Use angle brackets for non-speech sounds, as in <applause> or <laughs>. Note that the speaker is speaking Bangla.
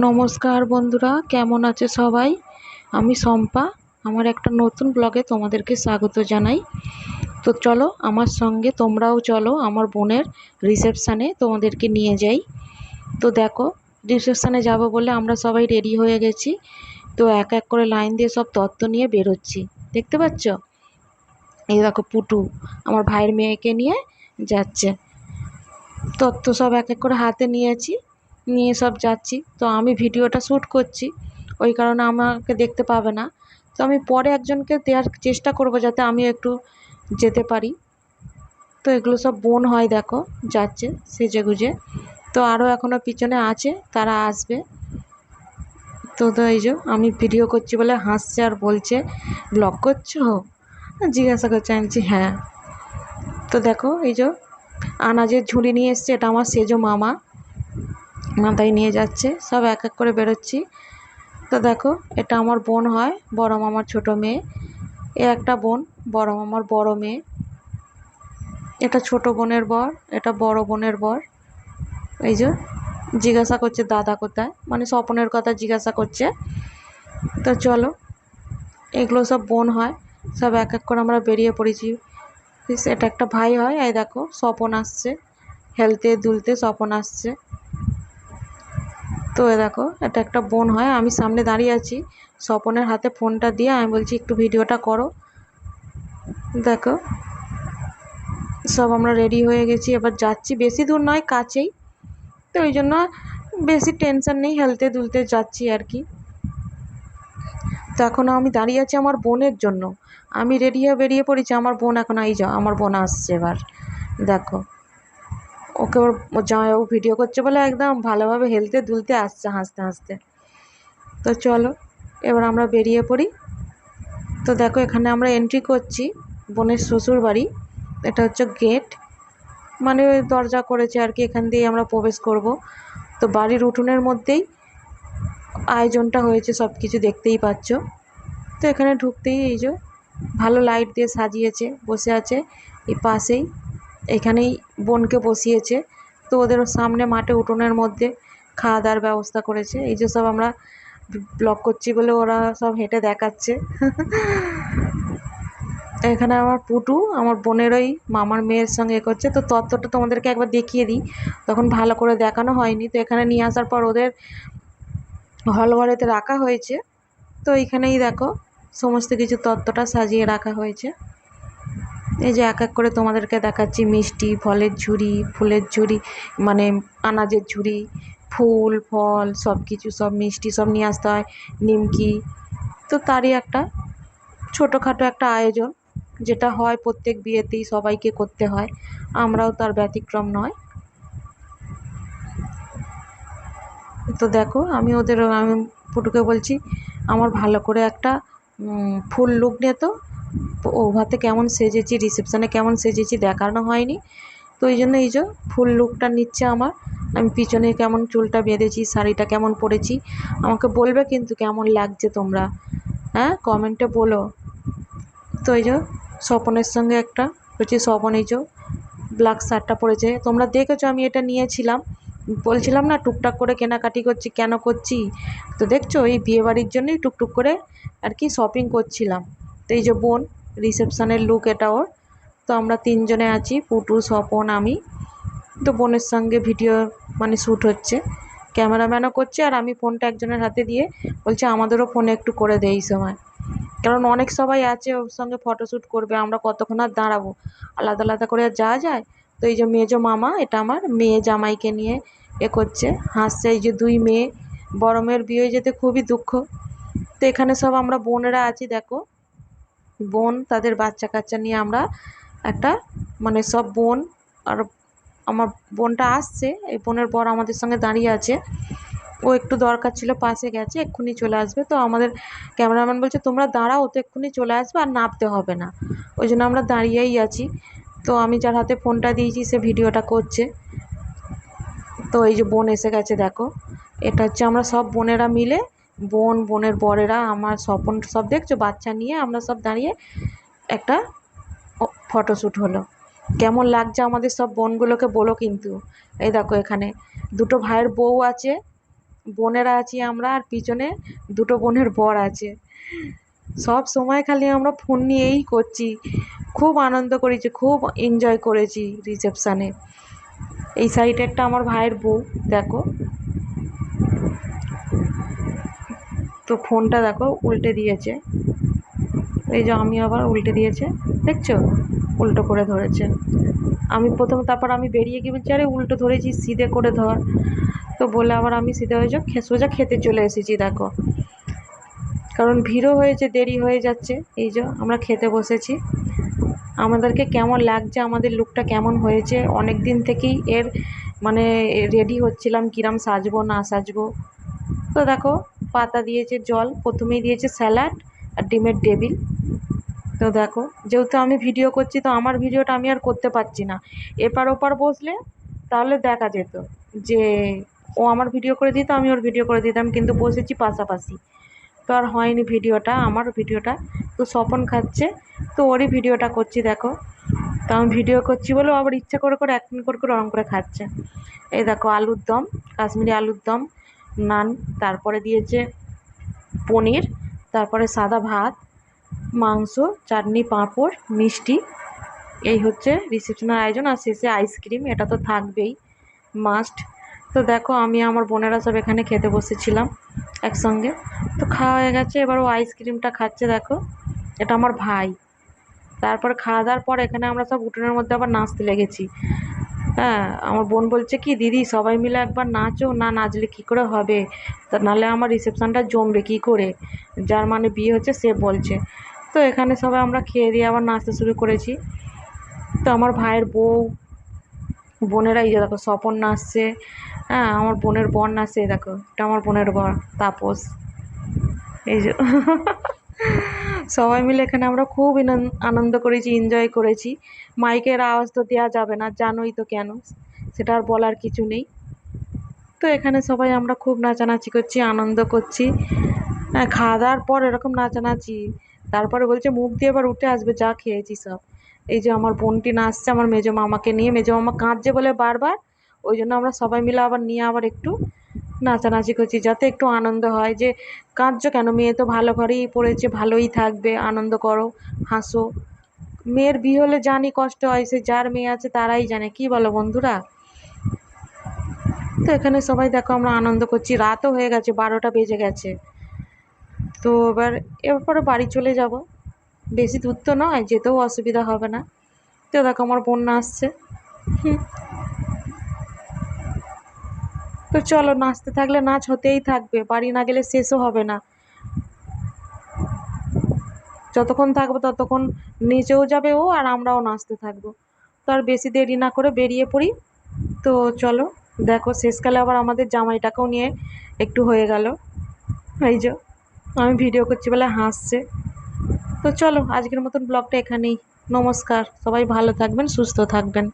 নমস্কার বন্ধুরা, কেমন আছে সবাই? আমি শম্পা, আমার একটা নতুন ব্লগে তোমাদেরকে স্বাগত জানাই। তো চলো, আমার সঙ্গে তোমরাও চলো, আমার বোনের রিসেপশানে তোমাদেরকে নিয়ে যাই। তো দেখো, রিসেপশানে যাব বলে আমরা সবাই রেডি হয়ে গেছি। তো এক এক করে লাইন দিয়ে সব তত্ত্ব নিয়ে বেরোচ্ছি। দেখতে পাচ্ছ? এই দেখো পুটু, আমার ভাইয়ের মেয়েকে নিয়ে যাচ্ছে। তত্ত্ব সব এক এক করে হাতে নিয়েছি। নিয়ে সব যাচ্ছি। তো আমি ভিডিওটা শ্যুট করছি, ওই কারণে আমাকে দেখতে পাবে না। তো আমি পরে একজনকে দেওয়ার চেষ্টা করব যাতে আমি একটু যেতে পারি। তো এগুলো সব বোন হয় দেখো, যাচ্ছে সেজে গুজে। তো আরও এখনও পিছনে আছে, তারা আসবে। তো তো এই যে আমি ভিডিও করছি বলে হাসছে আর বলছে, ব্লগ করছ? জিজ্ঞাসা করছে বলছি হ্যাঁ। তো দেখো এই যে আনাজের ঝুড়ি নিয়ে এসছে, এটা আমার সেজো মামা। মাথায় নিয়ে যাচ্ছে, সব এক এক করে বেরোচ্ছি। তো দেখো, এটা আমার বোন হয়, বড় মামার ছোট মেয়ে। এ একটা বোন, বড় মামার বড় মেয়ে। এটা ছোট বোনের বর, এটা বড় বোনের বর। এই যে, জিজ্ঞাসা করছে, দাদা কোথায়? মানে স্বপনের কথা জিজ্ঞাসা করছে। তো চলো, এগুলো সব বোন হয়, সব এক এক করে আমরা বেরিয়ে পড়েছি। এটা একটা ভাই হয়, এই দেখো, স্বপন আসছে। হেলতে দুলতে স্বপন আসছে। তো এ দেখো, এটা একটা বোন হয়, আমি সামনে দাঁড়িয়ে আছি। স্বপনের হাতে ফোনটা দিয়ে আমি বলছি, একটু ভিডিওটা করো। দেখো, সব আমরা রেডি হয়ে গেছি, এবার যাচ্ছি। বেশি দূর নয়, কাছেই। তো ওই জন্য বেশি টেনশন নেই, হেলতে দুলতে যাচ্ছি আর কি। তো এখনও আমি দাঁড়িয়ে আছি আমার বোনের জন্য। আমি রেডি হয়ে বেরিয়ে পড়েছি, আমার বোন এখন, এই যাও আমার বোন আসছে এবার। দেখো ওকে ওর জামাইবাবু ভিডিও করছে বলে একদম ভালোভাবে হেলতে দুলতে আসছে, হাসতে হাসতে। তো চলো, এবার আমরা বেরিয়ে পড়ি। তো দেখো এখানে আমরা এন্ট্রি করছি বোনের শ্বশুর বাড়ি। এটা হচ্ছে গেট মানে দরজা করেছে আর কি, এখান দিয়ে আমরা প্রবেশ করব। তো বাড়ির উঠোনের মধ্যেই আয়োজনটা হয়েছে সব কিছু দেখতেই পাচ্ছ। তো এখানে ঢুকতেই এই যে ভালো লাইট দিয়ে সাজিয়েছে, বসে আছে এই পাশেই। এখানেই বোনকে বসিয়েছে। তো ওদের সামনে মাঠে উঠোনের মধ্যে খাওয়া দাওয়ার ব্যবস্থা করেছে। এই যে সব আমরা ব্লগ করছি বলে ওরা সব হেঁটে দেখাচ্ছে। এখানে আমার পুটু, আমার বোনের ওই মামার মেয়ের সঙ্গে এ করছে। তো তত্ত্বটা তোমাদেরকে একবার দেখিয়ে দিই। তখন ভালো করে দেখানো হয়নি। তো এখানে নিয়ে আসার পর ওদের হল ঘরেতে রাখা হয়েছে। তো এইখানেই দেখো, সমস্ত কিছু তত্ত্বটা সাজিয়ে রাখা হয়েছে। এই যে এক এক করে তোমাদেরকে দেখাচ্ছি মিষ্টি, ফলের ঝুড়ি, ফুলের ঝুড়ি মানে আনাজের ঝুড়ি, ফুল, ফল, সব কিছু, সব মিষ্টি সব নিয়ে আসতে হয়, নিমকি। তো তারই একটা ছোটোখাটো একটা আয়োজন, যেটা হয় প্রত্যেক বিয়েতেই সবাইকে করতে হয়, আমরাও তার ব্যতিক্রম নয়। তো দেখো, আমি ওদের, আমি ফুটুকে বলছি, আমার ভালো করে একটা ফুল লুক নিয়ে তো ওভাতে কেমন সেজেছি রিসেপশানে কেমন সেজেছি দেখানো হয়নি। তো ওই জন্য এই যে ফুল লুকটা নিচ্ছে আমার। আমি পিছনে কেমন চুলটা বেঁধেছি, শাড়িটা কেমন পরেছি, আমাকে বলবে কিন্তু কেমন লাগছে তোমরা। হ্যাঁ কমেন্টে বলো। তো এই যে স্বপনের সঙ্গে একটা, বলছি, স্বপন, এই যে ব্ল্যাক শার্টটা পরেছে। তোমরা দেখেছ আমি এটা নিয়েছিলাম। বলছিলাম না, টুকটাক করে কেনাকাটি করছি, কেন করছি? তো দেখছ, এই বিয়েবাড়ির জন্যই টুকটুক করে আর কি শপিং করছিলাম। তো এই যে বোন, রিসেপশানের লুক এটা ওর। তো আমরা তিনজনে আছি, পুটু, স্বপন, আমি। তো বোনের সঙ্গে ভিডিও মানে শ্যুট হচ্ছে। ক্যামেরাম্যানও করছে আর আমি ফোনটা একজনের হাতে দিয়ে বলছে, আমাদেরও ফোনে একটু করে দেয় এই সময়। কারণ অনেক সবাই আছে ওর সঙ্গে ফটোশ্যুট করবে, আমরা কতক্ষণ আর দাঁড়াবো? আলাদা আলাদা করে আর যাওয়া যায়? তো এই যে মেজো মামা, এটা আমার মেয়ে জামাইকে নিয়ে এ করছে। হাসছে, এই যে দুই মেয়ে, বড় মেয়ের বিয়ে যেতে খুবই দুঃখ। তো এখানে সব আমরা বোনেরা আছি, দেখো। বোন, তাদের বাচ্চা কাচ্চা নিয়ে আমরা একটা মানে সব বোন আর আমার বোনটা আসছে, এই বোনের বর আমাদের সঙ্গে দাঁড়িয়ে আছে। ও একটু দরকার ছিল, পাশে গেছে, এক্ষুনি চলে আসবে। তো আমাদের ক্যামেরাম্যান বলছে, তোমরা দাঁড়াও তো, এক্ষুনি চলে আসবে আর নামতে হবে না। ওই জন্য আমরা দাঁড়িয়েই আছি। তো আমি যার হাতে ফোনটা দিয়েছি, সে ভিডিওটা করছে। তো এই যে বোন এসে গেছে, দেখো। এটা হচ্ছে আমরা সব বোনেরা মিলে বোন, বোনের বরেরা আমার স্বপন সব দেখছ? বাচ্চা নিয়ে আমরা সব দাঁড়িয়ে একটা ফটোশ্যুট হলো। কেমন লাগছে আমাদের সব বোনগুলোকে বলো কিন্তু। এই দেখো এখানে দুটো ভাইয়ের বউ আছে, বোনেরা আছি আমরা আর পিছনে দুটো বোনের বর আছে। সব সময় খালি আমরা ফোন নিয়েই করছি। খুব আনন্দ করেছি, খুব এনজয় করেছি রিসেপশানে এই সাইডেরটা আমার ভাইয়ের বউ, দেখো। তো ফোনটা দেখো, উল্টে দিয়েছে। এই যে আমি আবার উল্টে দিয়েছে। দেখছ? উল্টো করে ধরেছে। আমি প্রথম তারপর আমি বেরিয়ে গিয়ে বলছি, আরে উল্টো ধরেছি, সিধে করে ধর। তো বলে আবার আমি সিধে হয়ে যাও সোজা খেতে চলে এসেছি, দেখো। কারণ ভিড়ও হয়েছে, দেরি হয়ে যাচ্ছে। এই যে আমরা খেতে বসেছি। আমাদেরকে কেমন লাগছে, আমাদের লুকটা কেমন হয়েছে? অনেক দিন থেকেই এর মানে রেডি হচ্ছিলাম, কিরাম সাজবো, না সাজবো। তো দেখো পাতা দিয়েছে জল, প্রথমেই দিয়েছে স্যালাড আর ডিমের টেবিল। তো দেখো, যেহেতু আমি ভিডিও করছি, তো আমার ভিডিওটা আমি আর করতে পারছি না। এপার ওপার বসলে তাহলে দেখা যেত যে ও আমার ভিডিও করে দিত, আমি ওর ভিডিও করে দিতাম, কিন্তু বসেছি পাশাপাশি। তো আর হয়নি ভিডিওটা, আমার ভিডিওটা। তো স্বপন খাচ্ছে, তো ওরই ভিডিওটা করছি, দেখো। তো আমি ভিডিও করছি বলেও আবার ইচ্ছা করে করে অ্যাক্টিং করে করে ওরম করে খাচ্ছে। এই দেখো, আলুর দম, কাশ্মীরি আলুর দম। নান, তারপরে দিয়েছে পনির, তারপরে সাদা ভাত, মাংস, চাটনি, পাঁপড়, মিষ্টি। এই হচ্ছে রিসেপশনের আয়োজন আর শেষে আইসক্রিম, এটা তো থাকবেই, মাস্ট। তো দেখো, আমি আমার বোনেরা সব এখানে খেতে বসেছিলাম একসঙ্গে। তো খাওয়া হয়ে গেছে, এবার ও আইসক্রিমটা খাচ্ছে, দেখো। এটা আমার ভাই। তারপর খাওয়া দাওয়ার পর এখানে আমরা সব উঠোনের মধ্যে আবার নাচতে লেগেছি। হ্যাঁ আমার বোন বলছে কি, দিদি, সবাই মিলে একবার নাচো, না নাচলে কী করে হবে? তা নাহলে আমার রিসেপশানটা জমবে কী করে? যার মানে বিয়ে হচ্ছে, সে বলছে। তো এখানে সবাই আমরা খেয়ে দিয়ে আবার নাচতে শুরু করেছি। তো আমার ভাইয়ের বউ, বোনেরা, এই যে দেখো, স্বপন নাচছে। হ্যাঁ আমার বোনের বর নাচছে দেখো, এটা আমার বোনের বর, তাপস। এই যে <laughs> সবাই মিলে এখানে আমরা খুব আনন্দ করেছি এনজয় করেছি। মাইকের আওয়াজ তো দেওয়া যাবে না, জানোই তো কেন, সেটা আর বলার কিছু নেই। তো এখানে সবাই আমরা খুব নাচানাচি করছি, আনন্দ করছি। হ্যাঁ খাওয়া দাওয়ার পর এরকম নাচানাচি। তারপরে বলছে, মুখ দিয়ে এবার উঠে আসবে, যা খেয়েছি সব। এই যে আমার বোনটি নাচছে, আমার মেজো মামাকে নিয়ে। মেজো মামা কাঁদছে বলে বারবার। ওই জন্য আমরা সবাই মিলে আবার নিয়ে আবার একটু নাচানাচি করছি, যাতে একটু আনন্দ হয় যে, কাঁদছো কেন? মেয়ে তো ভালো ঘরেই পড়েছে, ভালোই থাকবে, আনন্দ করো, হাসো। মেয়ের বিয়ে হলে জানি কষ্ট হয়, সে যার মেয়ে আছে তারাই জানে, কি বলো বন্ধুরা? তো এখানে সবাই দেখো আমরা আনন্দ করছি, রাতও হয়ে গেছে, বারোটা বেজে গেছে। তো এবার, এরপরে বাড়ি চলে যাব। বেশি দূর তো নয়, যেতেও অসুবিধা হবে না। তো দেখো আমার বন্যা আসছে। হুম। তো চলো, নাচতে থাকলে নাচ হতেই থাকবে, বাড়ি না গেলে শেষও হবে না। যতক্ষণ থাকব ততক্ষণ নিচেও যাবে ও আর আমরাও নাচতে থাকব। তো আর বেশি দেরি না করে বেরিয়ে পড়ি। তো চলো, দেখো শেষকালে আবার আমাদের জামাইটাকেও নিয়ে একটু হয়ে গেল। এই যে, আমি ভিডিও করছি বলে হাসছে। তো চলো, আজকের মতন ব্লগটা এখানেই। নমস্কার, সবাই ভালো থাকবেন, সুস্থ থাকবেন।